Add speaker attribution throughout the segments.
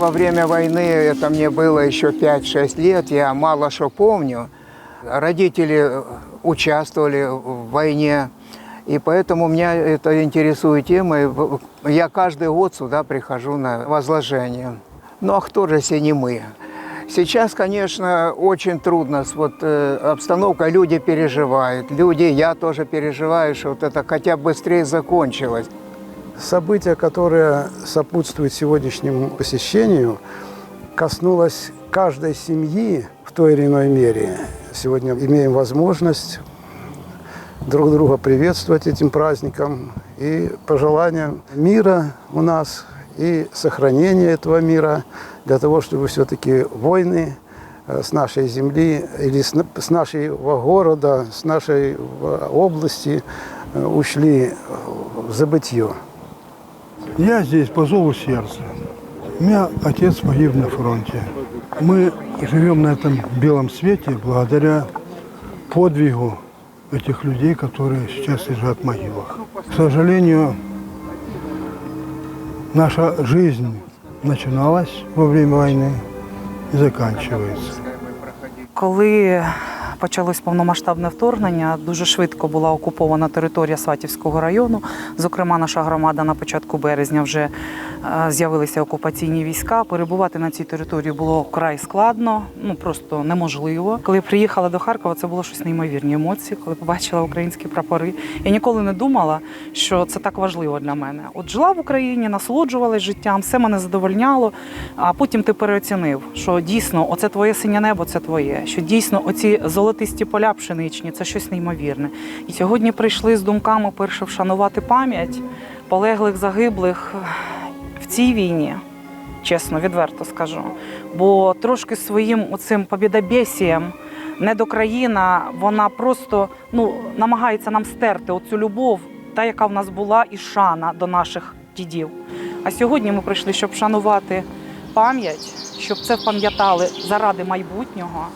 Speaker 1: Во время войны, это мне было еще 5-6 лет, я мало что помню. Родители участвовали в войне, и поэтому меня это интересует тема. Я каждый год сюда прихожу на возложение. Ну а кто же, если не мы? Сейчас, конечно, очень трудно. Вот э, обстановка, люди переживают. Люди, я тоже переживаю, что вот это хотя бы быстрее закончилось.
Speaker 2: Событие, которое сопутствует сегодняшнему посещению, коснулось каждой семьи в той или иной мере. Сегодня имеем возможность друг друга приветствовать этим праздником и пожеланием мира у нас и сохранения этого мира для того, чтобы все-таки войны э, с нашей земли или с на- с нашего города, с нашей э, области э, ушли в забытье.
Speaker 3: Я здесь по зову сердца. У меня отец погиб на фронте. Мы живем на этом белом свете благодаря подвигу этих людей, которые сейчас лежат в могилах. К сожалению, наша жизнь начиналась во время войны и заканчивается.
Speaker 4: Коли почалось повномасштабне вторгнення, дуже швидко була окупована територія Сватівського району. Зокрема, наша громада на початку березня вже з'явилися окупаційні війська. Перебувати на цій території було вкрай складно, ну просто неможливо. Коли я приїхала до Харкова, це було щось неймовірні емоції, коли побачила українські прапори. Я ніколи не думала, що це так важливо для мене. От жила в Україні, насолоджувалась життям, все мене задовольняло. А потім ти переоцінив, що дійсно оце твоє синє небо, це твоє. Що дійсно оці золотисті поля пшеничні це щось неймовірне. І сьогодні прийшли з думками перше вшанувати пам'ять полеглих, загиблих цій війні. Чесно, відверто скажу. Бо трошки своїм оцим побідобєсієм недокраїна, вона просто ну, намагається нам стерти оцю любов, та, яка в нас була, і шана до наших дідів. А сьогодні ми прийшли, щоб шанувати пам'ять, щоб це пам'ятали заради майбутнього.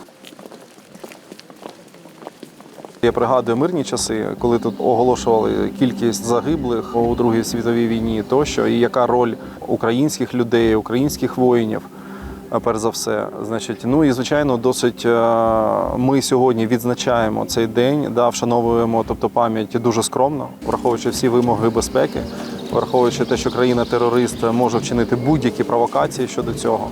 Speaker 5: Я пригадую мирні часи, коли тут оголошували кількість загиблих у Другій світовій війні, тощо, і яка роль українських людей, українських воїнів. Перш за все, значить, ну і звичайно, досить е, ми сьогодні відзначаємо цей день, да, вшановуємо, тобто пам'ять дуже скромно, враховуючи всі вимоги безпеки, враховуючи те, що країна-терорист може вчинити будь-які провокації щодо цього.